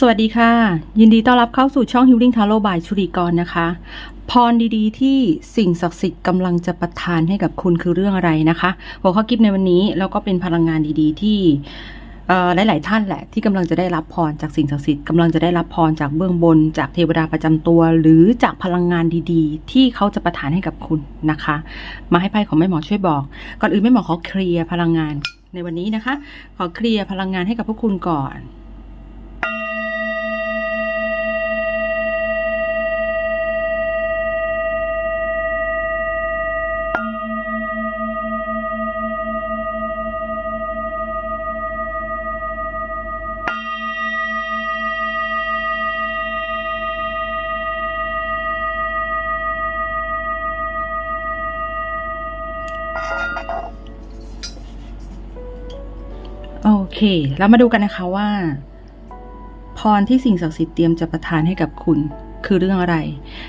สวัสดีค่ะ ยินดีต้อนรับเข้าสู่ช่อง Healing Tarot by ชุริกรนะคะ พรดีๆ ที่สิ่งศักดิ์สิทธิ์กำลังจะประทานให้กับคุณคือเรื่องอะไรนะคะหัวข้อคลิปในวันนี้แล้วก็เป็นพลังงานดีๆ ที่หลายๆท่านแหละที่กำลังจะได้รับพรจากสิ่งศักดิ์สิทธิ์กำลังจะได้รับพรจากเบื้องบน จากเทวดาประจำตัว หรือจากพลังงานดีๆ ที่เขาจะประทานให้กับคุณนะคะ มาให้ไพ่ของแม่หมอช่วยบอก ก่อนอื่นแม่หมอขอเคลียร์พลังงานในวันนี้นะคะ ขอเคลียร์พลังงานให้กับพวกคุณก่อน โอเคเรามาดูกันนะคะว่า พรที่สิ่งศักดิ์สิทธิ์เตรียมจะประทานให้กับคุณ คือเรื่องอะไร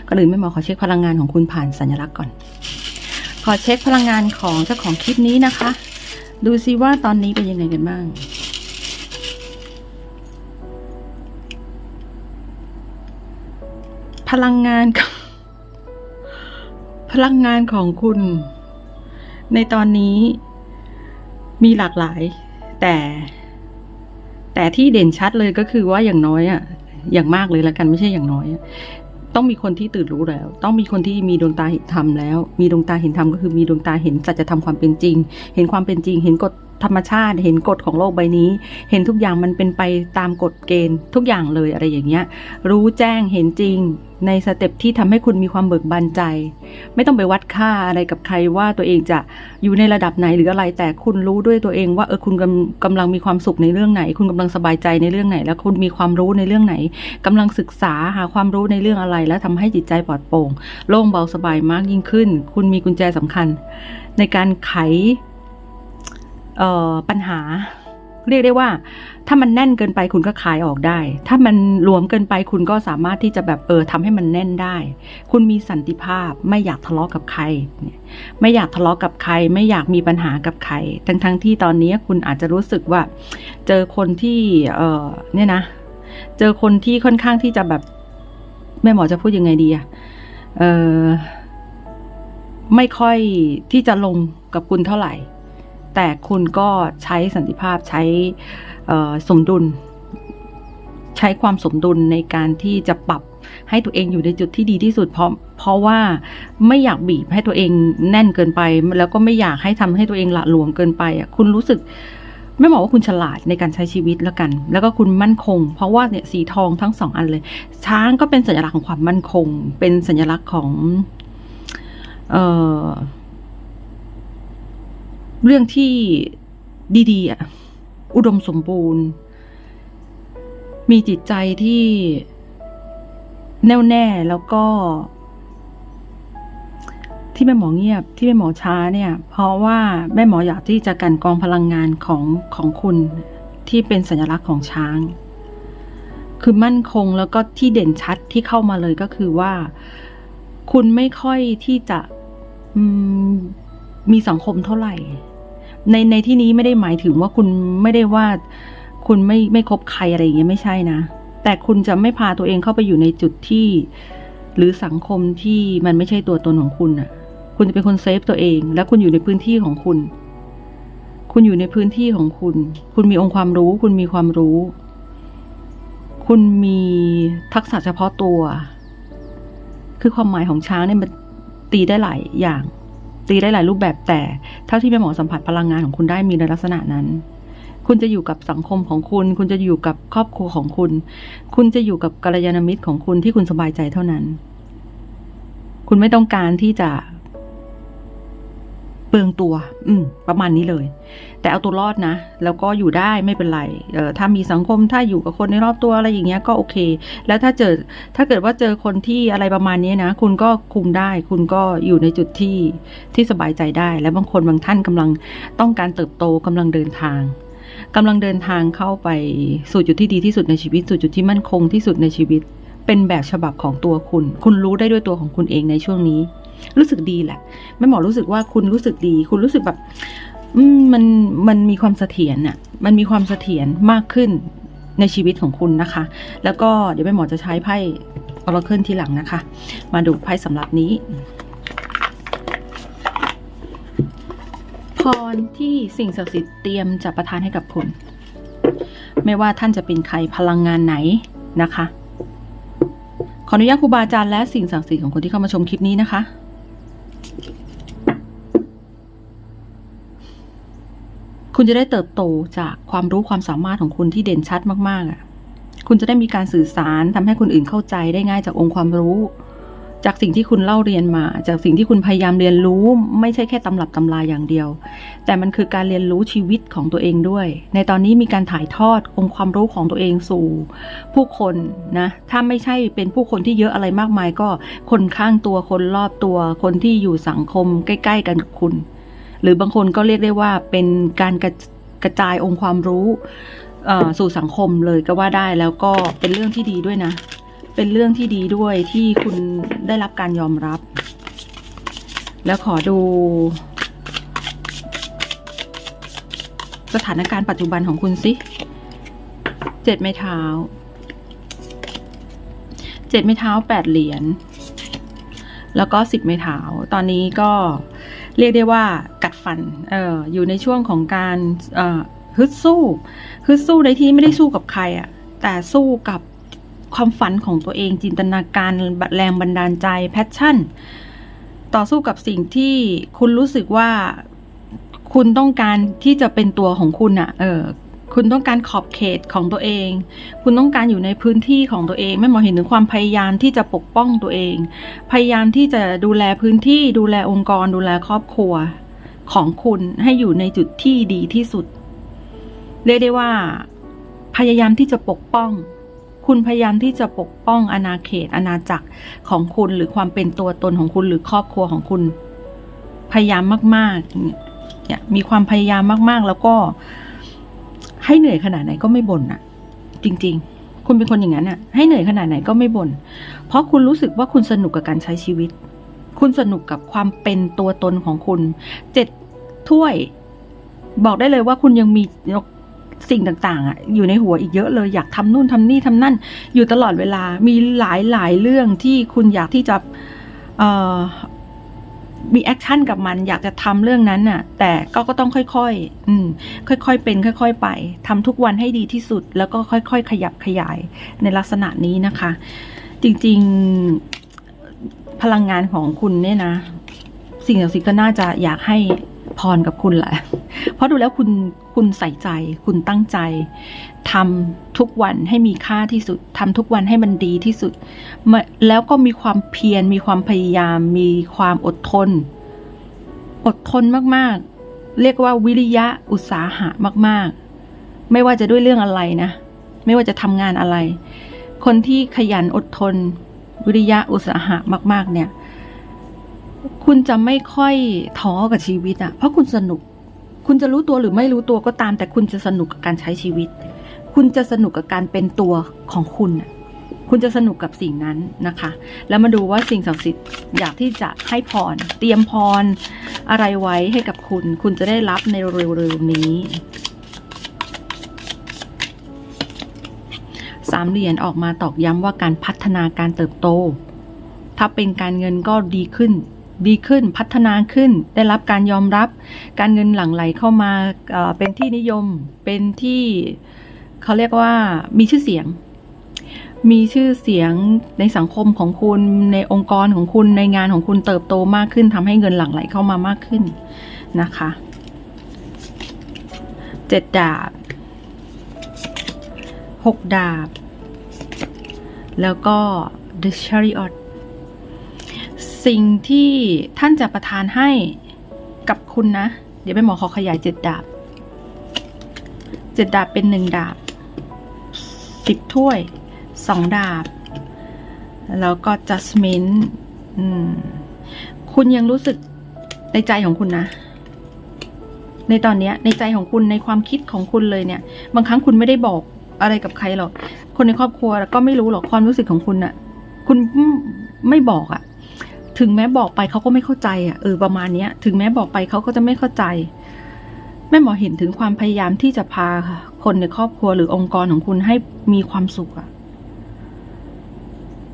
ก่อนอื่นไม่หมอขอเช็คพลังงานของคุณผ่านสัญลักษณ์ก่อน ขอเช็คพลังงานของเจ้าของคลิปนี้นะคะ ดูซิว่าตอนนี้เป็นยังไงกันบ้างพลังงาน พลังงานของคุณ ในตอนนี้มีหลากหลาย แต่แต่ที่เด่นชัดเลยก็คือว่าอย่างน้อยอะอย่างมากเลยละกันไม่ใช่อย่างน้อย ต้องมีคนที่ตื่นรู้แล้ว ต้องมีคนที่มีดวงตาเห็นธรรมแล้ว มีดวงตาเห็นธรรมก็คือมีดวงตาเห็นสัจธรรมความเป็นจริง เห็นความเป็นจริง เห็นกฎ ธรรมชาติ เห็นกฎของโลกใบนี้ เห็นทุกอย่างมันเป็นไปตามกฎเกณฑ์ทุกอย่างเลยอะไรอย่างเงี้ย รู้แจ้งเห็นจริงในสเต็ปที่ทำให้คุณมีความเบิกบานใจ ไม่ต้องไปวัดค่าอะไรกับใครว่าตัวเองจะอยู่ในระดับไหนหรืออะไร แต่คุณรู้ด้วยตัวเองว่าเออคุณกำกำลังมีความสุขในเรื่องไหน คุณกำลังสบายใจในเรื่องไหน แล้วคุณมีความรู้ในเรื่องไหนกำลังศึกษาหาความรู้ในเรื่องอะไร แล้วทำให้จิตใจปลอดโปร่งโล่งเบาสบายมากยิ่งขึ้น คุณมีกุญแจสำคัญ ในการไข ปัญหา เรียกได้ว่า ถ้ามันแน่นเกินไปคุณก็คลายออกได้ ถ้ามันรวมเกินไปคุณก็สามารถที่จะแบบเออทำให้มันแน่นได้ คุณมีสันติภาพไม่อยากทะเลาะกับใครเนี่ยไม่อยากทะเลาะกับใคร ไม่อยากมีปัญหากับใคร ทั้งทั้งที่ตอนนี้คุณอาจจะรู้สึกว่า เจอคนที่เออเนี่ยนะ เจอคนที่ค่อนข้างที่จะแบบแม่หมอจะพูดยังไงดีอะเออไม่ค่อยที่จะลงกับคุณเท่าไหร่ แต่คุณก็ใช้สันติภาพใช้สมดุล ใช้ความสมดุลในการที่จะปรับให้ตัวเองอยู่ในจุดที่ดีที่สุดเพราะเพราะว่าไม่อยากบีบให้ตัวเองแน่นเกินไป แล้วก็ไม่อยากให้ทำให้ตัวเองหละหลวมเกินไปอะคุณรู้สึกไม่บอกว่าคุณฉลาดในการใช้ชีวิตแล้วกัน แล้วก็คุณมั่นคง เพราะว่าเนี่ยสีทองทั้งสองอันเลย ช้างก็เป็นสัญลักษณ์ของความมั่นคง เป็นสัญลักษณ์ของ เอ่อ เรื่องที่ดีๆอะอุดมสมบูรณ์ มีจิตใจที่แน่วแน่แล้วก็ ที่แม่หมอเงียบที่แม่หมอช้าเนี่ย เพราะว่าแม่หมออยากที่จะกันกองพลังงานของของคุณที่เป็นสัญลักษณ์ของช้าง คือมั่นคงแล้วก็ที่เด่นชัดที่เข้ามาเลยก็คือว่า คุณไม่ค่อยที่จะมมีสังคมเท่าไหร่ ในในที่นี้ไม่ได้หมายถึงว่าคุณไม่ได้ว่า คุณไม่ไม่คบใครอะไรอย่างเงี้ยไม่ใช่นะ แต่คุณจะไม่พาตัวเองเข้าไปอยู่ในจุดที่ หรือสังคมที่มันไม่ใช่ตัวตนของคุณน่ะ คุณจะเป็นคนเซฟตัวเอง แล้วคุณอยู่ในพื้นที่ของคุณ คุณอยู่ในพื้นที่ของคุณ คุณมีองค์ความรู้ คุณมีความรู้ คุณมีทักษะเฉพาะตัว คือความหมายของช้างเนี่ยมันตีได้หลายอย่าง ตีได้หลายรูปแบบแต่เท่าที่แม่หมอสัมผัสพลังงานของคุณได้มีในลักษณะนั้น คุณจะอยู่กับสังคมของคุณ คุณจะอยู่กับครอบครัวของคุณ คุณจะอยู่กับกัลยาณมิตรของคุณที่คุณสบายใจเท่านั้น คุณไม่ต้องการที่จะ เปลืองตัว อืม ประมาณนี้เลย แต่เอาตัวรอดนะ แล้วก็อยู่ได้ไม่เป็นไร เอ่อถ้ามีสังคมถ้าอยู่กับคนในรอบตัวอะไรอย่างเงี้ยก็โอเค แล้วถ้าเจอถ้าเกิดว่าเจอคนที่อะไรประมาณนี้นะ คุณก็คุมได้ คุณก็อยู่ในจุดที่ที่สบายใจได้ และบางคนบางท่านกำลังต้องการเติบโตกำลังเดินทางกำลังเดินทางเข้าไปสู่จุดที่ดีที่สุดในชีวิต สู่จุดที่มั่นคงที่สุดในชีวิต เป็นแบบฉบับของตัวคุณ คุณรู้ได้ด้วยตัวของคุณเองในช่วงนี้ รู้สึกดีแหละแม่หมอรู้สึกว่าคุณรู้สึกดี คุณรู้สึกแบบมมันมันมีความเสถียรน่ะ มันมีความเสถียรมากขึ้นในชีวิตของคุณนะคะ แล้วก็เดี๋ยวแม่หมอจะใช้ไพ่ออร์เคิลทีหลังนะคะ มาดูไพ่สำหรับนี้ พรที่สิ่งศักดิ์สิทธิ์เตรียมจะประทานให้กับคุณ ไม่ว่าท่านจะเป็นใครพลังงานไหนนะคะ ขออนุญาตครูบาอาจารย์และสิ่งศักดิ์สิทธิ์ของคนที่เข้ามาชมคลิปนี้นะคะ คุณจะได้เติบโตจากความรู้ความสามารถของคุณที่เด่นชัดมากๆอะ คุณจะได้มีการสื่อสารทำให้คนอื่นเข้าใจได้ง่ายจากองค์ความรู้ จากสิ่งที่คุณเล่าเรียนมา จากสิ่งที่คุณพยายามเรียนรู้ ไม่ใช่แค่ตำรับตำราอย่างเดียว แต่มันคือการเรียนรู้ชีวิตของตัวเองด้วย ในตอนนี้มีการถ่ายทอดองค์ความรู้ของตัวเองสู่ ผู้คนนะ ถ้าไม่ใช่เป็นผู้คนที่เยอะอะไรมากมายก็คนข้างตัวคนรอบตัว คนที่อยู่สังคมใกล้ ๆ กันกับคุณ หรือบางคนก็เรียกได้ว่าเป็นการกระกระจายองค์ความรู้เอ่อสู่สังคมเลยก็ว่าได้แล้วก็เป็นเรื่องที่ดีด้วยนะ เป็นเรื่องที่ดีด้วยที่คุณได้รับการยอมรับ แล้วขอดู สถานการณ์ปัจจุบันของคุณสิเจ็ดไม้เท้าเจ็ดไม้เท้าแปดเหรียญ แล้วก็สิบไม้เท้าตอนนี้ก็เรียกได้ว่ากัดฟันเอออยู่ในช่วงของการฮึดสู้ฮึดสู้ในที่ไม่ได้สู้กับใครอะแต่สู้กับความฝันของตัวเองจินตนาการแรงบันดาลใจแพชชั่น ต่อสู้กับสิ่งที่คุณรู้สึกว่าคุณต้องการที่จะเป็นตัวของคุณอะ เออ คุณต้องการขอบเขตของตัวเอง คุณต้องการอยู่ในพื้นที่ของตัวเองไม่มองเห็นถึงความพยายามที่จะปกป้องตัวเอง พยายามที่จะดูแลพื้นที่ ดูแลองค์กร ดูแลครอบครัว ของคุณให้อยู่ในจุดที่ดีที่สุด เรียกได้ว่า พยายามที่จะปกป้อง คุณพยายามที่จะปกป้องอาณาเขตอาณาจักรของคุณหรือความเป็นตัวตนของคุณหรือครอบครัวของคุณ พยายามมากๆเนี่ยมีความพยายามมากๆ แล้วก็ ให้เหนื่อยขนาดไหนก็ไม่บ่นอะจริง ๆ คุณเป็นคนอย่างนั้นอะให้เหนื่อยขนาดไหนก็ไม่บ่นเพราะคุณรู้สึกว่าคุณสนุกกับการใช้ชีวิต คุณสนุกกับความเป็นตัวตนของคุณเจ็ดถ้วย บอกได้เลยว่าคุณยังมีสิ่งต่างๆอะอยู่ในหัวอีกเยอะเลยอยากทำนู่นทำนี่ทำนั่น อยู่ตลอดเวลามีหลายหลายๆเรื่องที่คุณอยากที่จะเอ่อ มีแอคชั่นกับมันอยากจะทำเรื่องนั้นน่ะ แต่ก็ก็ต้องค่อยๆ อืม ค่อยๆ เป็น ค่อย ๆ ไปทำทุกวันให้ดีที่สุด แล้วก็ค่อย ๆ ขยับขยายในลักษณะนี้นะคะ จริงๆพลังงานของคุณเนี่ยนะ สิ่งศักดิ์สิทธิ์ก็น่าจะอยากให้ พรกับคุณแหละ เพราะดูแล้วคุณคุณใส่ใจ คุณตั้งใจทำทุกวันให้มีค่าที่สุดทำทุกวันให้มันดีที่สุด แล้วก็มีความเพียรมีความพยายาม มีความอดทน อดทนมากๆ เรียกว่าวิริยะอุตสาหะมาก ๆ ไม่ว่าจะด้วยเรื่องอะไรนะ ไม่ว่าจะทำงานอะไร คนที่ขยันอดทน วิริยะอุตสาหะมาก ๆ เนี่ย คุณจะไม่ค่อยท้อกับชีวิตอะเพราะคุณสนุก คุณจะรู้ตัวหรือไม่รู้ตัวก็ตาม แต่คุณจะสนุกกับการใช้ชีวิต คุณจะสนุกกับการเป็นตัวของคุณน่ะคุณจะสนุกกับสิ่งนั้นนะคะ แล้วมาดูว่าสิ่งศักดิ์สิทธิ์อยากที่จะให้พร เตรียมพร อะไรไว้ให้กับคุณ คุณจะได้รับในเร็วๆนี้สามเหรียญออกมาตอกย้ำว่าการพัฒนาการเติบโต ถ้าเป็นการเงินก็ดีขึ้น ดีขึ้นพัฒนาขึ้น ได้รับการยอมรับ การเงินหลั่งไหลเข้ามาเป็นที่นิยมเป็นที่เขาเรียกว่ามีชื่อเสียง มีชื่อเสียงในสังคมของคุณในองค์กรของคุณในงานของคุณเติบโตมากขึ้นทำให้เงินหลั่งไหลเข้ามามากขึ้นนะคะเจ็ดดาบหกดาบ แล้วก็ The Chariot สิ่งที่ท่านจะประทานให้กับคุณนะ เดี๋ยวไปหมอขอขยายเจ็ดดาบเจ็ดดาบเป็นหนึ่งดาบสิบถ้วยสองดาบ แล้วก็ Judgment อืมคุณยังรู้สึกในใจของคุณนะ ในตอนนี้ในใจของคุณในความคิดของคุณเลยเนี่ย บางครั้งคุณไม่ได้บอกอะไรกับใครหรอก คนในครอบครัวก็ไม่รู้หรอกความรู้สึกของคุณน่ะคุณไม่บอกอะ ถึงแม้บอกไปเขาก็ไม่เข้าใจอะเออประมาณเนี้ย ถึงแม้บอกไปเขาก็จะไม่เข้าใจ แม่หมอเห็นถึงความพยายามที่จะพาคนในครอบครัวหรือองค์กรของคุณให้มีความสุขอะ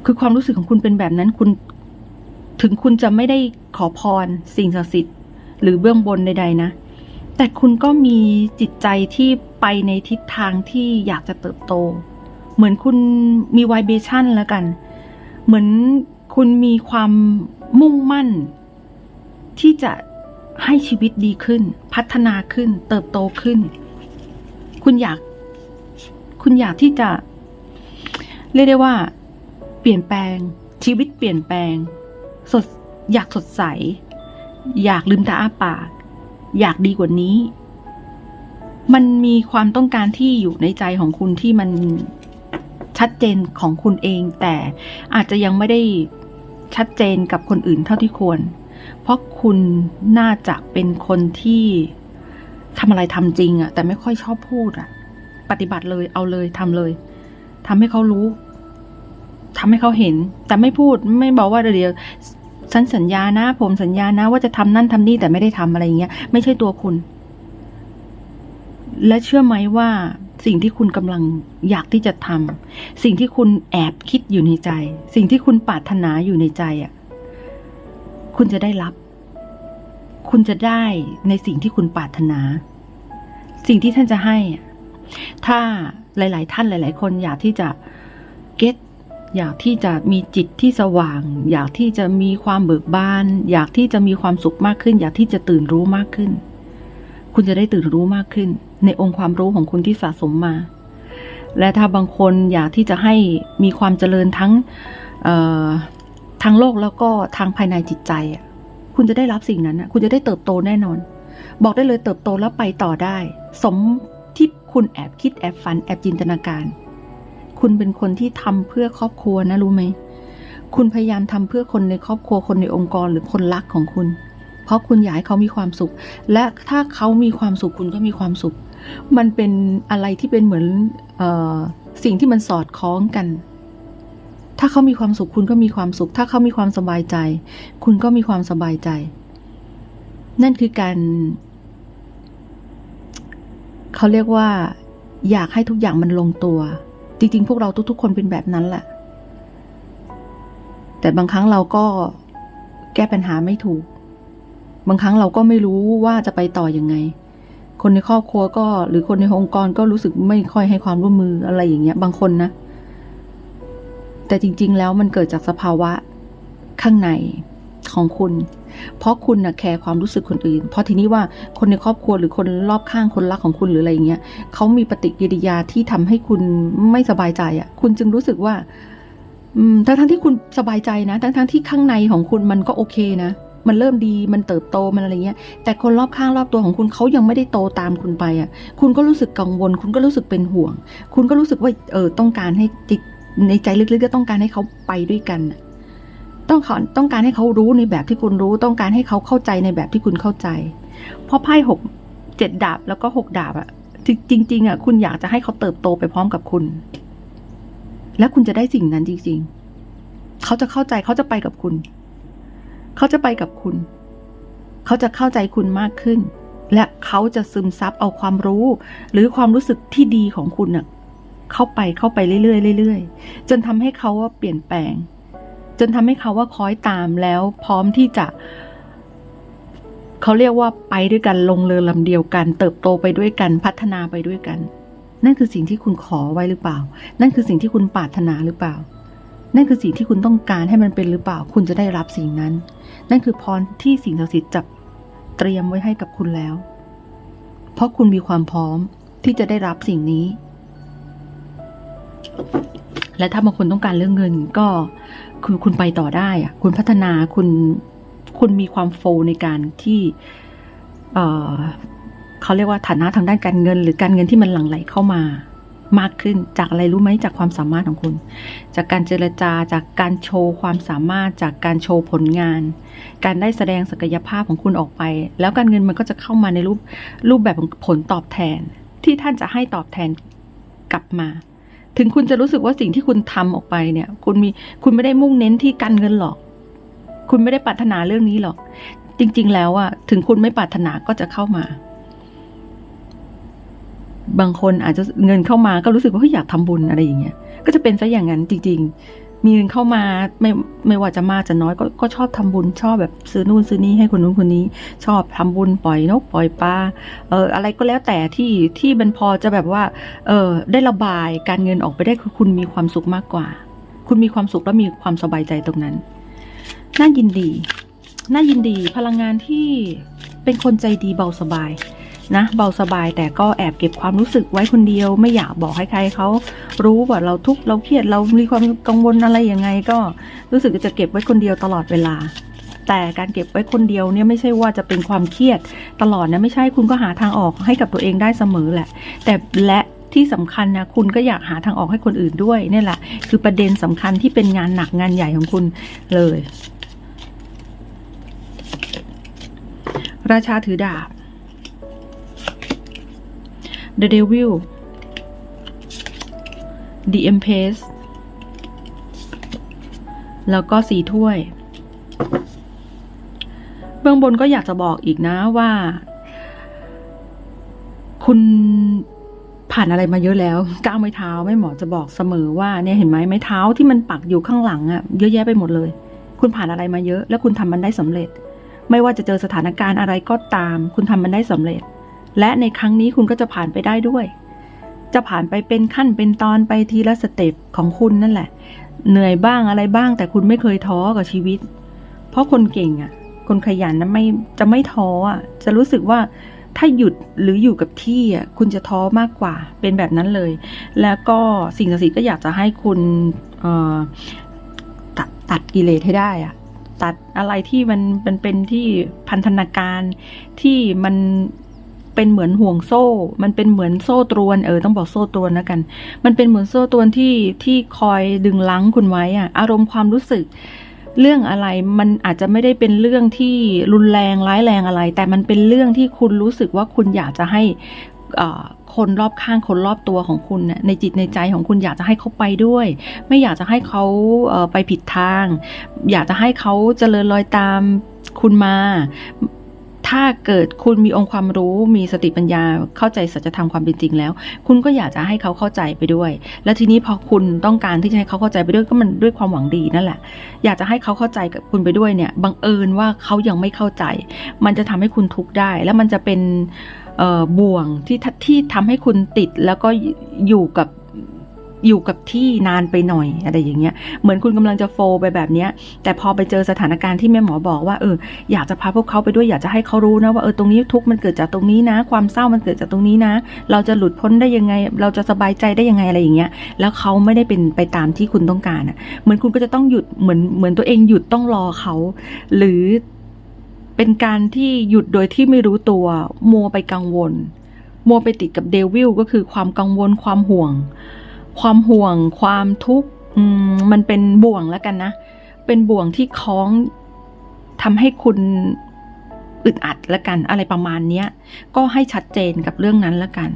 คือความรู้สึกของคุณเป็นแบบนั้นคุณ ถึงคุณจะไม่ได้ขอพร สิ่งศักดิ์สิทธิ์หรือเบื้องบนใดๆนะแต่คุณก็มีจิตใจที่ไปในทิศทางที่อยากจะเติบโต เหมือนคุณมีไวเบชั่นแล้วกัน เหมือน คุณมีความมุ่งมั่น ที่จะให้ชีวิตดีขึ้น พัฒนาขึ้น เติบโตขึ้น คุณอยาก คุณอยากที่จะ เรียกได้ว่า เปลี่ยนแปลง ชีวิตเปลี่ยนแปลง สด อยากสดใส อยากลืมตาอ้าปาก อยากดีกว่านี้ มันมีความต้องการที่อยู่ในใจของคุณที่มันชัดเจนของคุณเอง แต่อาจจะยังไม่ได้ ชัดเจนกับคนอื่นเท่าที่ควร เพราะคุณน่าจะเป็นคนที่ทำอะไรทำจริงอะแต่ไม่ค่อยชอบพูดอะปฏิบัติเลยเอาเลยทำเลยทำให้เขารู้ทำให้เขาเห็น แต่ไม่พูดไม่บอกว่าเดี๋ยวฉันสัญญานะ ผมสัญญานะว่าจะทำนั่นทำนี่แต่ไม่ได้ทำอะไรอย่างเงี้ย ไม่ใช่ตัวคุณ และเชื่อไหมว่า สิ่งที่คุณกำลังอยากที่จะทำสิ่งที่คุณแอบคิดอยู่ในใจ สิ่งที่คุณปรารถนาอยู่ในใจอะคุณจะได้รับ คุณจะได้ในสิ่งที่คุณปรารถนา สิ่งที่ท่านจะให้อะถ้าหลาย ๆ ท่านหลาย ๆ คนอยากที่จะเก็ตอยากที่จะมีจิตที่สว่าง อยากที่จะมีความเบิกบาน อยากที่จะมีความสุขมากขึ้น อยากที่จะตื่นรู้มากขึ้น คุณจะได้ตื่นรู้มากขึ้น ในองค์ความรู้ของคุณที่สะสมมา และถ้าบางคนอยากที่จะให้มีความเจริญทั้งทางโลกแล้วก็ทางภายในจิตใจอะคุณจะได้รับสิ่งนั้นอะคุณจะได้เติบโตแน่นอน บอกได้เลยเติบโตแล้วไปต่อได้ สมที่คุณแอบคิดแอบฝันแอบจินตนาการ คุณเป็นคนที่ทำเพื่อครอบครัวนะรู้ไหม คุณพยายามทำเพื่อคนในครอบครัวคนในองค์กรหรือคนรักของคุณ เพราะคุณอยากให้เขามีความสุข และถ้าเขามีความสุขคุณก็มีความสุข มันเป็นอะไรที่เป็นเหมือนออสิ่งที่มันสอดคล้องกัน ถ้าเขามีความสุขคุณก็มีความสุข ถ้าเขามีความสบายใจ คุณก็มีความสบายใจ นั่นคือการเขาเรียกว่า อยากให้ทุกอย่างมันลงตัว จริงๆ พวกเราทุก ๆ คนเป็นแบบนั้นแหละ แต่บางครั้งเราก็แก้ปัญหาไม่ถูก บางครั้งเราก็ไม่รู้ว่าจะไปต่ออยังไง คนในครอบครัวก็ หรือคนในองค์กรก็รู้สึกไม่ค่อยให้ความร่วมมืออะไรอย่างเงี้ย บางคนนะ แต่จริง ๆ แล้วมันเกิดจากสภาวะข้างในของคุณ เพราะคุณนะแคร์ความรู้สึกคนอื่น เพราะทีนี้ว่าคนในครอบครัวหรือคนรอบข้างคนรักของคุณหรืออะไรอย่างเงี้ยเขามีปฏิกิริยาที่ทำให้คุณไม่สบายใจอะ่ะ คุณจึงรู้สึกว่าอืมทั้งทั้งๆที่คุณสบายใจนะ ทั้งทั้งๆที่ข้างในของคุณมันก็โอเคนะ มันเริ่มดีมันเติบโตมันอะไรเงี้ย แต่คนรอบข้างรอบตัวของคุณเขายังไม่ได้โตตามคุณไปอะ คุณก็รู้สึกกังวล คุณก็รู้สึกเป็นห่วง คุณก็รู้สึกว่าเออต้องการให้จิตในใจลึกๆก็ต้องการให้เขาไปด้วยกัน ต้องขอต้องการให้เขารู้ในแบบที่คุณรู้ ต้องการให้เขาเข้าใจในแบบที่คุณเข้าใจ เพราะไพ่หกเจ็ดดาบแล้วก็หกดาบอะจริงๆอะคุณอยากจะให้เขาเติบโตไปพร้อมกับคุณ แล้วคุณจะได้สิ่งนั้นจริง ๆ เขาจะเข้าใจเขาจะไปกับคุณ เขาจะไปกับคุณ เขาจะเข้าใจคุณมากขึ้น และเขาจะซึมซับเอาความรู้ หรือความรู้สึกที่ดีของคุณเน่ะเข้าไปเข้าไปเรื่อยๆเรื่อยๆจนทำให้เขาว่าเปลี่ยนแปลง จนทำให้เขาว่าคอยตามแล้วพร้อมที่จะ เขาเรียกว่าไปด้วยกันลงเรือลำเดียวกัน เติบโตไปด้วยกันพัฒนาไปด้วยกัน นั่นคือสิ่งที่คุณขอไว้หรือเปล่า นั่นคือสิ่งที่คุณปรารถนาหรือเปล่า นั่นคือสิ่งที่คุณต้องการให้มันเป็นหรือเปล่า คุณจะได้รับสิ่งนั้น นั่นคือพรที่สิ่งศักดิ์สิทธิ์จับเตรียมไว้ให้กับคุณแล้ว เพราะคุณมีความพร้อมที่จะได้รับสิ่งนี้ และถ้าบางคนต้องการเรื่องเงินก็คือคุณไปต่อได้อะคุณพัฒนาคุณคุณมีความโฟในการที่เเขาเรียกว่าฐานะทางด้านการเงิน หรือการเงินที่มันหลั่งไหลเข้ามา มากขึ้นจากอะไรรู้ไหมจากความสามารถของคุณ จากการเจรจาจากการโชว์ความสามารถจากการโชว์ผลงาน การได้แสดงศักยภาพของคุณออกไป แล้วการเงินมันก็จะเข้ามาในรูปรูปแบบของผลตอบแทน ที่ท่านจะให้ตอบแทนกลับมา ถึงคุณจะรู้สึกว่าสิ่งที่คุณทำออกไปเนี่ย คุณมีคุณไม่ได้มุ่งเน้นที่การเงินหรอก คุณไม่ได้ปรารถนาเรื่องนี้หรอก จริง ๆ แล้วอะถึงคุณไม่ปรารถนาก็จะเข้ามา บางคนอาจจะเงินเข้ามาก็รู้สึกว่าอยากทำบุญอะไรอย่างเงี้ย ก็จะเป็นซะอย่างนั้นจริง ๆ มีเงินเข้ามาไม่ไม่ว่าจะมากจะน้อยก็ก็ชอบทำบุญชอบแบบซื้อนู่นซื้อนี่ให้คนนู้นคนนี้ ชอบทำบุญปล่อยนกปล่อยปลาเอออะไรก็แล้วแต่ที่ที่มันพอจะแบบว่า เออได้ระบายการเงินออกไปได้คือคุณมีความสุขมากกว่า คุณมีความสุขและมีความสบายใจตรงนั้นน่ายินดีน่ายินดีพลังงานที่เป็นคนใจดีเบาสบาย นะเบาสบายแต่ก็แอบเก็บความรู้สึกไว้คนเดียว ไม่อยากบอกให้ใครเขารู้ว่าเราทุกข์เราเครียดเรามีความกังวลอะไรยังไง ก็รู้สึกจะเก็บไว้คนเดียวตลอดเวลา แต่การเก็บไว้คนเดียวเนี่ยไม่ใช่ว่าจะเป็นความเครียดตลอดนะไม่ใช่คุณก็หาทางออกให้กับตัวเองได้เสมอแหละ แต่และที่สำคัญนะคุณก็อยากหาทางออกให้คนอื่นด้วยนี่แหละ คือประเด็นสำคัญที่เป็นงานหนักงานใหญ่ของคุณเลย ราชาถือดาบ The Devil The Empress แล้วก็สีถ้วย เบื้องบนก็อยากจะบอกอีกนะว่า คุณผ่านอะไรมาเยอะแล้วก้าวไม้เท้าไม่หมอจะบอกเสมอว่าเนี่ยเห็นไหมไม้เท้าที่มันปักอยู่ข้างหลังอะเยอะแยะไปหมดเลย คุณผ่านอะไรมาเยอะ แล้วคุณทำมันได้สำเร็จ ไม่ว่าจะเจอสถานการณ์อะไรก็ตาม คุณทำมันได้สำเร็จ และในครั้งนี้คุณก็จะผ่านไปได้ด้วย จะผ่านไปเป็นขั้นเป็นตอนไปทีละสเต็ปของคุณนั่นแหละ เหนื่อยบ้างอะไรบ้าง แต่คุณไม่เคยท้อกับชีวิต เพราะคนเก่งอะ คนขยันนะไม่จะไม่ท้ออะ จะรู้สึกว่าถ้าหยุดหรืออยู่กับที่อะคุณจะท้อมากกว่าเป็นแบบนั้นเลย แล้วก็สิ่งศักดิ์สิทธิ์ก็อยากจะให้คุณตัดตัดกิเลสให้ได้อะตัดอะไรที่มันมันเป็นที่พันธนาการที่มัน เป็นเหมือนห่วงโซ่ มันเป็นเหมือนโซ่ตรวนเออต้องบอกโซ่ตรวนนะกัน มันเป็นเหมือนโซ่ตรวนที่ที่คอยดึงลังคุณไว้อะอารมณ์ความรู้สึก เรื่องอะไรมันอาจจะไม่ได้เป็นเรื่องที่รุนแรงร้ายแรงอะไร แต่มันเป็นเรื่องที่คุณรู้สึกว่าคุณอยากจะให้คนรอบข้างคนรอบตัวของคุณนะในจิตในใจของคุณอยากจะให้เขาไปด้วย ไม่อยากจะให้เขาไปผิดทาง อยากจะให้เขาเจริญรอยตามคุณมา ถ้าเกิดคุณมีองค์ความรู้มีสติปัญญาเข้าใจสัจธรรมความเป็นจริงแล้ว คุณก็อยากจะให้เขาเข้าใจไปด้วย แล้วทีนี้พอคุณต้องการที่จะให้เขาเข้าใจไปด้วยก็มันด้วยความหวังดีนั่นแหละ อยากจะให้เขาเข้าใจกับคุณไปด้วยเนี่ยบังเอิญว่าเขายังไม่เข้าใจ มันจะทำให้คุณทุกข์ได้ แล้วมันจะเป็นบ่วงที่ทที่ทำให้คุณติดแล้วก็อยู่กับ อยู่กับที่นานไปหน่อยอะไรอย่างเงี้ย เหมือนคุณกำลังจะโฟลไปแบบเนี้ย แต่พอไปเจอสถานการณ์ที่แม่หมอบอกว่าเอออยากจะพาพวกเขาไปด้วยอยากจะให้เขารู้นะว่าเออตรงนี้ทุกมันเกิดจากตรงนี้นะ ความเศร้ามันเกิดจากตรงนี้นะ เราจะหลุดพ้นได้ยังไง เราจะสบายใจได้ยังไงอะไรอย่างเงี้ย แล้วเขาไม่ได้เป็นไปตามที่คุณต้องการอะ เหมือนคุณก็จะต้องหยุดเหมือนเหมือนตัวเองหยุดต้องรอเขา หรือเป็นการที่หยุดโดยที่ไม่รู้ตัวมัวไปกังวลมัวไปติดกับเดวิลก็คือความกังวลความห่วง ความห่วง ความทุกข์มันเป็นบ่วงแล้วกันนะ เป็นบ่วงที่คล้องทำให้คุณอึดอัดแล้วกันอะไรประมาณนี้ก็ให้ชัดเจนกับเรื่องนั้นแล้วกัน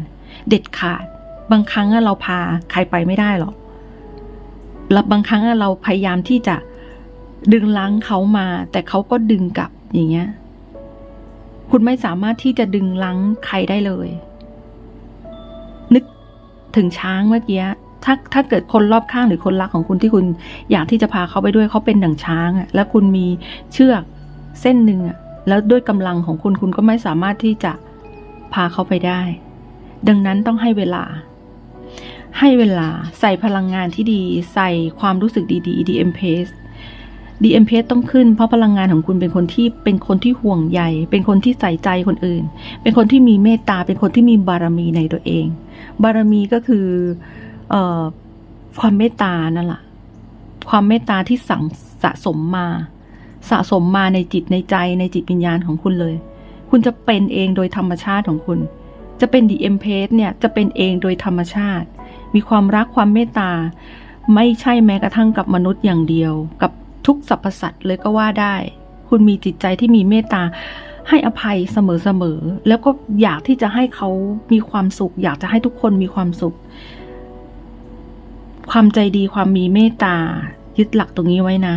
เด็ดขาด บางครั้งเราพาใครไปไม่ได้หรอกแล้วบางครั้งเราพยายามที่จะดึงล้างเขามา แต่เขาก็ดึงกลับอย่างเงี้ย คุณไม่สามารถที่จะดึงลังใครได้เลย นึกถึงช้างเมื่อกี้ ถ้าถ้าเกิดคนรอบข้างหรือคนรักของคุณที่คุณอยากที่จะพาเขาไปด้วยเขาเป็นดั่งช้างอะแล้วคุณมีเชือกเส้นหนึ่งอะแล้วด้วยกำลังของคุณคุณก็ไม่สามารถที่จะพาเขาไปได้ ดังนั้นต้องให้เวลา ให้เวลาใส่พลังงานที่ดี ใส่ความรู้สึกดีๆ DM Pace DM Pace ต้องขึ้นเพราะพลังงานของคุณเป็นคนที่เป็นคนที่ห่วงใยเป็นคนที่ใส่ใจคนอื่น เป็นคนที่มีเมตตาเป็นคนที่มีบารมีในตัวเอง บารมีก็คือ ความเมตตานั่นแหละความเมตตาที่สั่งสะสมมา สะสมมาในจิตในใจในจิตวิญญาณของคุณเลย คุณจะเป็นเองโดยธรรมชาติของคุณ จะเป็น DM Pace เนี่ยจะเป็นเองโดยธรรมชาติ มีความรักความเมตตา ไม่ใช่แม้กระทั่งกับมนุษย์อย่างเดียว กับทุกสรรพสัตว์เลยก็ว่าได้ คุณมีจิตใจที่มีเมตตาให้อภัยเสมอๆ แล้วก็อยากที่จะให้เขามีความสุข อยากจะให้ทุกคนมีความสุข ความใจดีความมีเมตตายึดหลักตรงนี้ไว้นะ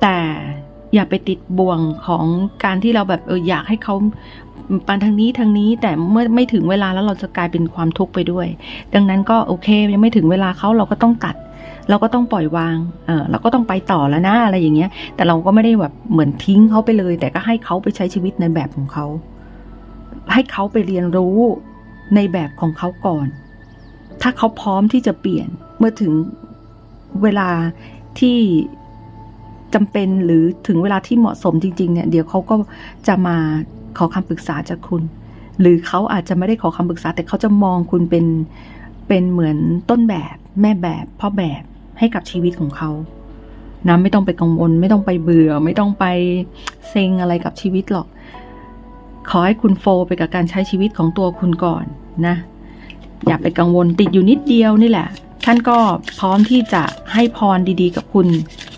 แต่อย่าไปติดบ่วงของการที่เราแบบเอออยากให้เขาปันทางนี้ทางนี้แต่เมื่อไม่ถึงเวลาแล้วเราจะกลายเป็นความทุกข์ไปด้วย ดังนั้นก็โอเคยังไม่ถึงเวลาเขาเราก็ต้องตัด เราก็ต้องปล่อยวางเออเราก็ต้องไปต่อแล้วนะอะไรอย่างเงี้ย แต่เราก็ไม่ได้แบบเหมือนทิ้งเขาไปเลย แต่ก็ให้เขาไปใช้ชีวิตในแบบของเขา ให้เขาไปเรียนรู้ในแบบของเขาก่อน ถ้าเขาพร้อมที่จะเปลี่ยน เมื่อถึงเวลาที่จำเป็นหรือถึงเวลาที่เหมาะสมจริง ๆ เนี่ย เดี๋ยวเขาก็จะมาขอคำปรึกษาจากคุณ หรือเขาอาจจะไม่ได้ขอคำปรึกษา แต่เขาจะมองคุณเป็นเป็นเหมือนต้นแบบแม่แบบพ่อแบบให้กับชีวิตของเขานะไม่ต้องไปกังวล ไม่ต้องไปเบื่อ ไม่ต้องไปเซ็งอะไรกับชีวิตหรอก ขอให้คุณโฟไปกับการใช้ชีวิตของตัวคุณก่อนนะ อย่าไปกังวลติดอยู่นิดเดียวนี่แหละ ท่านก็พร้อมที่จะให้พรดีๆ กับคุณ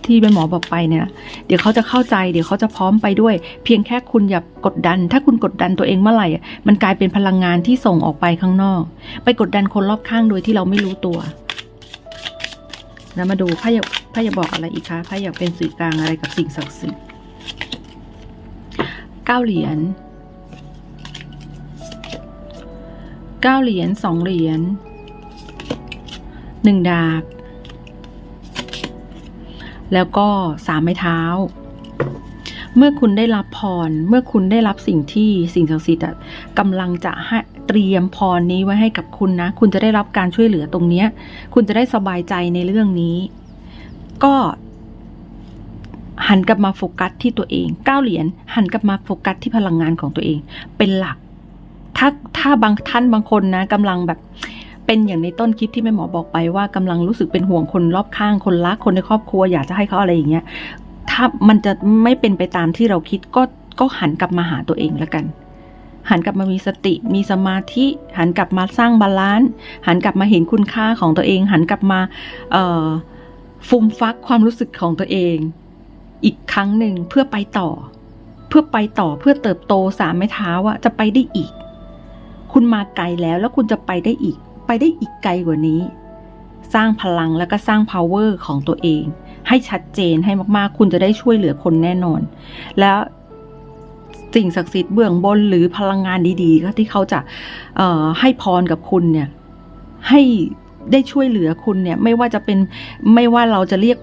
ที่เป็นหมอบอกไปเนี่ย เดี๋ยวเขาจะเข้าใจ เดี๋ยวเขาจะพร้อมไปด้วย เพียงแค่คุณอย่ากดดัน ถ้าคุณกดดันตัวเองเมื่อไหร่ มันกลายเป็นพลังงานที่ส่งออกไปข้างนอก ไปกดดันคนรอบข้างโดยที่เราไม่รู้ตัว แล้วมาดูพระอยาพระอยากบอกอะไรอีกคะพระอยากเป็นสื่อกลางอะไรกับสิ่งศักดิ์สิทธิ์เก้าเหรียญเก้าเหรียญสองเหรียญ หนึ่งดาบ แล้วก็สามไม้เท้า เมื่อคุณได้รับพร เมื่อคุณได้รับสิ่งที่สิ่งศักดิ์สิทธิ์กำลังจะให้เตรียมพรนี้ไว้ให้กับคุณนะ คุณจะได้รับการช่วยเหลือตรงนี้ คุณจะได้สบายใจในเรื่องนี้ ก็หันกลับมาโฟกัสที่ตัวเองเก้าเหรียญหันกลับมาโฟกัสที่พลังงานของตัวเอง เป็นหลัก ถ้าถ้าบางท่านบางคนนะกำลังแบบ เป็นอย่างในต้นคลิปที่แม่หมอบอกไปว่ากำลังรู้สึกเป็นห่วงคนรอบข้างคนรักคนในครอบครัวอยากจะให้เขาอะไรอย่างเงี้ย ถ้ามันจะไม่เป็นไปตามที่เราคิดก็ก็หันกลับมาหาตัวเองแล้วกัน หันกลับมามีสติ มีสมาธิ หันกลับมาสร้างบาลานซ์หันกลับมาเห็นคุณค่าของตัวเอง หันกลับมาเอ่อฟุมฟักความรู้สึกของตัวเอง อีกครั้งหนึ่งเพื่อไปต่อ เพื่อไปต่อเพื่อเติบโตสามไม้เท้าอะจะไปได้อีก คุณมาไกลแล้วแล้วคุณจะไปได้อีก ไปได้อีกไกลกว่านี้ สร้างพลังแล้วก็สร้าง power ของตัวเอง ให้ชัดเจนให้มากๆ คุณจะได้ช่วยเหลือคนแน่นอน แล้วสิ่งศักดิ์สิทธิ์เบื้องบนหรือพลังงานดีๆก็ที่เขาจะให้พรกับคุณเนี่ย ให้ได้ช่วยเหลือคุณเนี่ย ไม่ว่าจะเป็นไม่ว่าเราจะเรียก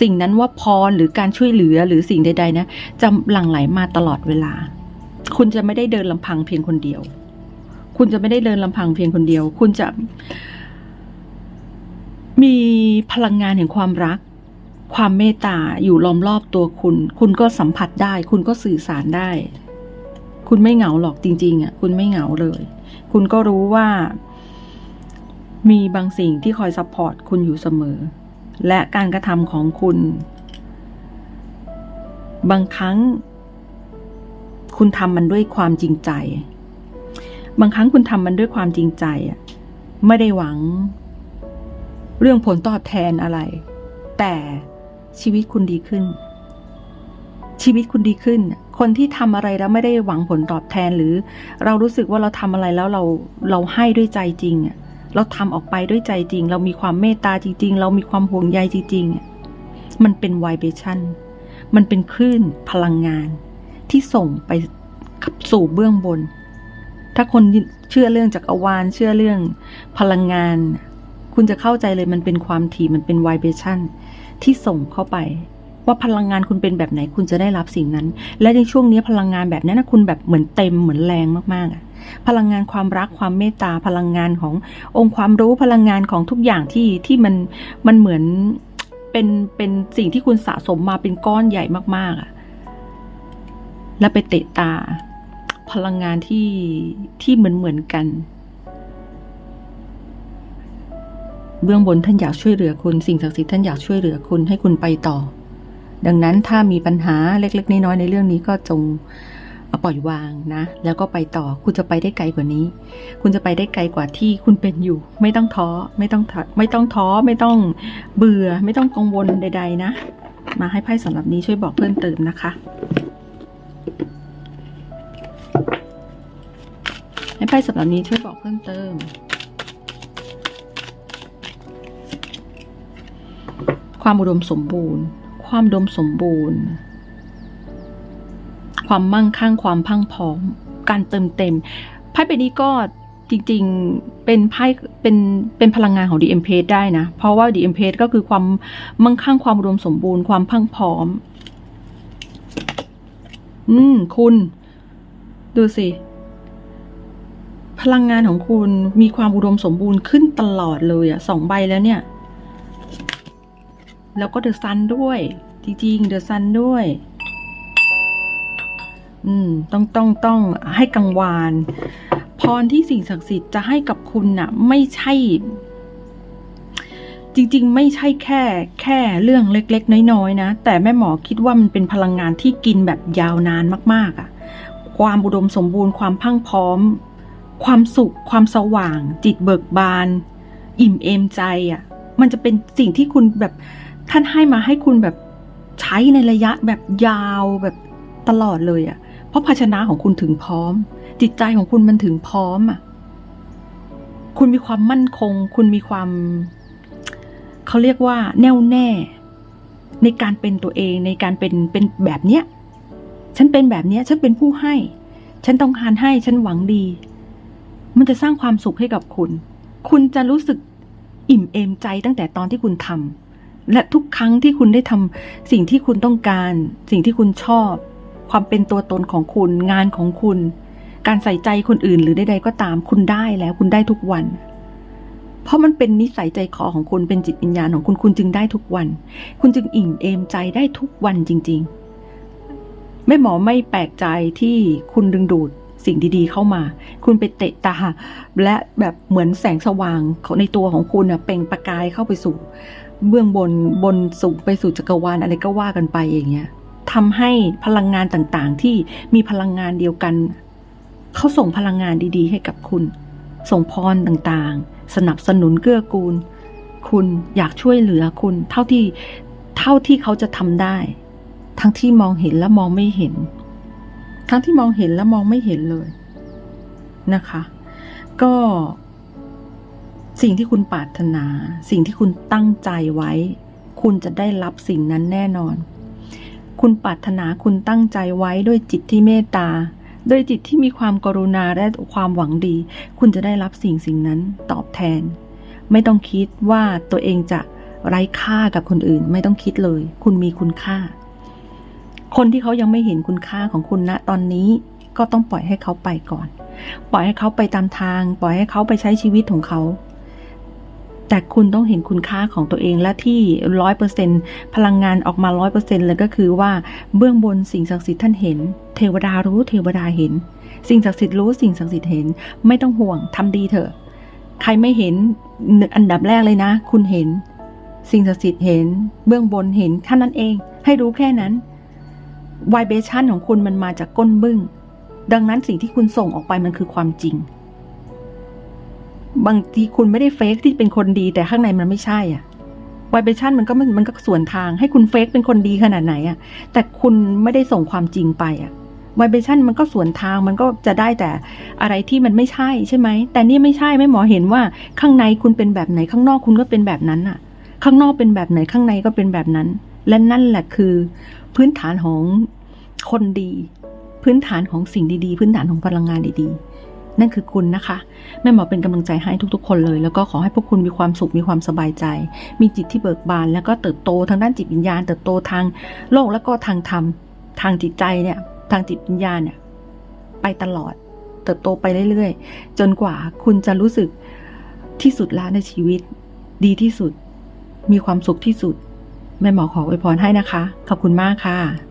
สิ่งนั้นว่าพรหรือการช่วยเหลือหรือสิ่งใด ๆ นะจะหลั่งไหลมาตลอดเวลา คุณจะไม่ได้เดินลำพังเพียงคนเดียว คุณจะไม่ได้เดินลำพังเพียงคนเดียว คุณจะ มีพลังงานแห่งความรัก ความเมตตาอยู่ล้อมรอบตัวคุณ คุณก็สัมผัสได้ คุณก็สื่อสารได้ คุณไม่เหงาหรอกจริงๆอะคุณไม่เหงาเลย คุณก็รู้ว่า มีบางสิ่งที่คอยซัพพอร์ตคุณอยู่เสมอ และการกระทำของคุณ บางครั้ง คุณทำมันด้วยความจริงใจ บางครั้งคุณทำมันด้วยความจริงใจอะไม่ได้หวัง เรื่องผลตอบแทนอะไร แต่ชีวิตคุณดีขึ้น ชีวิตคุณดีขึ้น คนที่ทำอะไรแล้วไม่ได้หวังผลตอบแทนหรือ เรารู้สึกว่าเราทำอะไรแล้วเราเราให้ด้วยใจจริงอะเราทำออกไปด้วยใจจริง เรามีความเมตตาจริง ๆ เรามีความห่วงใยจริงๆมันเป็นไวเบชั่น มันเป็นคลื่นพลังงาน ที่ส่งไปสู่เบื้องบน ถ้าคนเชื่อเรื่องจักรวาล เชื่อเรื่องพลังงาน คุณจะเข้าใจเลยมันเป็นความถี่มันเป็นไวเบชั่นที่ส่งเข้าไป ว่าพลังงานคุณเป็นแบบไหนคุณจะได้รับสิ่งนั้น และในช่วงนี้พลังงานแบบนี้นะคุณแบบเหมือนเต็มเหมือนแรงมากๆอะพลังงานความรักความเมตตาพลังงานขององค์ความรู้พลังงานของทุกอย่างที่ที่มันมันเหมือนเป็นเป็นสิ่งที่คุณสะสมมาเป็นก้อนใหญ่มากๆอะแล้วไปเตะตา พลังงานที่ที่เหมือนเหมือนกัน เบื้องบนท่านอยากช่วยเหลือคุณ สิ่งศักดิ์สิทธิ์ท่านอยากช่วยเหลือคุณให้คุณไปต่อ ดังนั้นถ้ามีปัญหาเล็กๆน้อยๆในเรื่องนี้ก็จงปล่อยวางนะ แล้วก็ไปต่อคุณจะไปได้ไกลกว่านี้ คุณจะไปได้ไกลกว่าที่คุณเป็นอยู่ ไม่ต้องท้อไม่ต้องท้อไม่ต้องท้อไม่ต้องเบื่อ ไม่ต้องกังวลใด ๆ นะ มาให้ไพ่สำหรับนี้ช่วยบอกเพิ่มเติมนะคะ ไพ่สำหรับนี้ช่วยบอกเพิ่มเติม ความอุดมสมบูรณ์ ความดมสมบูรณ์ ความมั่งคั่งความพังพร้อม การเติมเต็มไพ่ใบนี้ก็จริงๆ เป็นไพ่เป็นเป็นพลังงานของ DM p a g e ได้นะ เพราะว่า DM p a g e ก็คือความมั่งคั่งความอุดมสมบูรณ์ความพังพร้อม อืม คุณ ดูสิ พลังงานของคุณมีความอุดมสมบูรณ์ขึ้นตลอดเลยอะสองใบแล้วเนี่ย แล้วก็เดอะซันด้วย จริงๆเดอะซันด้วยอืมต้องต้องต้องให้กังวานพรที่สิ่งศักดิ์สิทธิ์จะให้กับคุณน่ะ ไม่ใช่ จริง ๆ ไม่ใช่แค่ แค่เรื่องเล็ก ๆ น้อยๆนะ แต่แม่หมอคิดว่ามันเป็นพลังงานที่กินแบบยาวนานมาก ๆอะ่ะ ความอุดมสมบูรณ์ความพังพร้อม ความสุข ความสว่าง จิตเบิกบาน อิ่มเอมใจอะ่ะ มันจะเป็นสิ่งที่คุณแบบท่านให้มาให้คุณแบบใช้ในระยะแบบยาวแบบตลอดเลยอะ่ะ เพราะภาชนะของคุณถึงพร้อม จิตใจของคุณมันถึงพร้อมอะ คุณมีความมั่นคง คุณมีความเขาเรียกว่า แน่วแน่ ในการเป็นตัวเองในการเป็นเป็นแบบเนี้ย ฉันเป็นแบบเนี้ย ฉันเป็นผู้ให้ ฉันต้องการให้ฉันหวังดี มันจะสร้างความสุขให้กับคุณ คุณจะรู้สึกอิ่มเอมใจตั้งแต่ตอนที่คุณทำและทุกครั้งที่คุณได้ทำสิ่งที่คุณต้องการ สิ่งที่คุณชอบ ความเป็นตัวตนของคุณ งานของคุณ การใส่ใจคนอื่นหรือใดๆก็ตาม คุณได้แล้วคุณได้ทุกวัน เพราะมันเป็นนิสัยใจคอของคุณเป็นจิตวิญญาณของคุณคุณจึงได้ทุกวัน คุณจึงอิ่มเอมใจได้ทุกวันจริง ๆแม่หมอไม่แปลกใจที่คุณดึงดูด สิ่งดีๆเข้ามา คุณไปเตะตา และแบบเหมือนแสงสว่างในตัวของคุณเป่งประกายเข้าไปสู่ เบื้องบนบนสูงไปสู่จักรวาลอะไรก็ว่ากันไปอย่างเงี้ยทำให้พลังงานต่างๆ ที่มีพลังงานเดียวกัน เขาส่งพลังงานดีๆ ให้กับคุณ ส่งพรต่างๆ สนับสนุนเกื้อกูล คุณอยากช่วยเหลือคุณเท่าที่เท่าที่เขาจะทำได้ ทั้งที่มองเห็นและมองไม่เห็น ทั้งที่มองเห็นและมองไม่เห็นเลยนะคะ ก็สิ่งที่คุณปรารถนา สิ่งที่คุณตั้งใจไว้ คุณจะได้รับสิ่งนั้นแน่นอน คุณปรารถนาคุณตั้งใจไว้ด้วยจิตที่เมตตาโดยจิตที่มีความกรุณาและความหวังดี คุณจะได้รับสิ่งสิ่งนั้นตอบแทน ไม่ต้องคิดว่าตัวเองจะไร้ค่ากับคนอื่น ไม่ต้องคิดเลย คุณมีคุณค่า คนที่เขายังไม่เห็นคุณค่าของคุณณตอนนี้ก็ต้องปล่อยให้เขาไปก่อน ปล่อยให้เขาไปตามทาง ปล่อยให้เขาไปใช้ชีวิตของเขา แต่คุณต้องเห็นคุณค่าของตัวเองและที่ร้อยเปอร์เซ็นพลังงานออกมาร้อยเปอร์เซ็นเลยก็คือว่าเบื้องบนสิ่งศักดิ์สิทธิ์ท่านเห็น เทวดารู้เทวดาเห็น สิ่งศักดิ์สิทธิ์รู้สิ่งศักดิ์สิทธิ์เห็น ไม่ต้องห่วงทำดีเถอะ ใครไม่เห็นอันดับแรกเลยนะ คุณเห็น สิ่งศักดิ์สิทธิ์เห็น เบื้องบนเห็นแค่นั้นเอง ให้รู้แค่นั้น วายเบชันของคุณมันมาจากก้นบึ้ง ดังนั้นสิ่งที่คุณส่งออกไปมันคือความจริง บางทีคุณไม่ได้เฟกที่เป็นคนดีแต่ข้างในมันไม่ใช่อะวายเบชันมันก็มันมันก็ส่วนทาง ให้คุณเฟกเป็นคนดีขนาดไหนอะ แต่คุณไม่ได้ส่งความจริงไปอะวายเบชันมันก็ส่วนทางมันก็จะได้แต่อะไรที่มันไม่ใช่ใช่ไหม แต่นี่ไม่ใช่ไม่หมอเห็นว่าข้างในคุณเป็นแบบไหนข้างนอกคุณก็เป็นแบบนั้นอะ ข้างนอกเป็นแบบไหนข้างในก็เป็นแบบนั้น และนั่นแหละคือ พื้นฐานของคนดี พื้นฐานของสิ่งดีๆ พื้นฐานของพลังงานดีๆ นั่นคือคุณนะคะแม่หมอเป็นกำลังใจให้ทุกๆ คนเลย แล้วก็ขอให้พวกคุณมีความสุขมีความสบายใจ มีจิตที่เบิกบาน แล้วก็เติบโตทางด้านจิตวิญญาณ เติบโตทางโลกแล้วก็ทางธรรมทางจิตใจเนี่ยทางจิตวิญญาณเนี่ยไปตลอด เติบโตไปเรื่อยๆ จนกว่าคุณจะรู้สึกที่สุดแล้วในชีวิต ดีที่สุด มีความสุขที่สุด แม่หมอขออวยพรให้นะคะ ขอบคุณมากค่ะ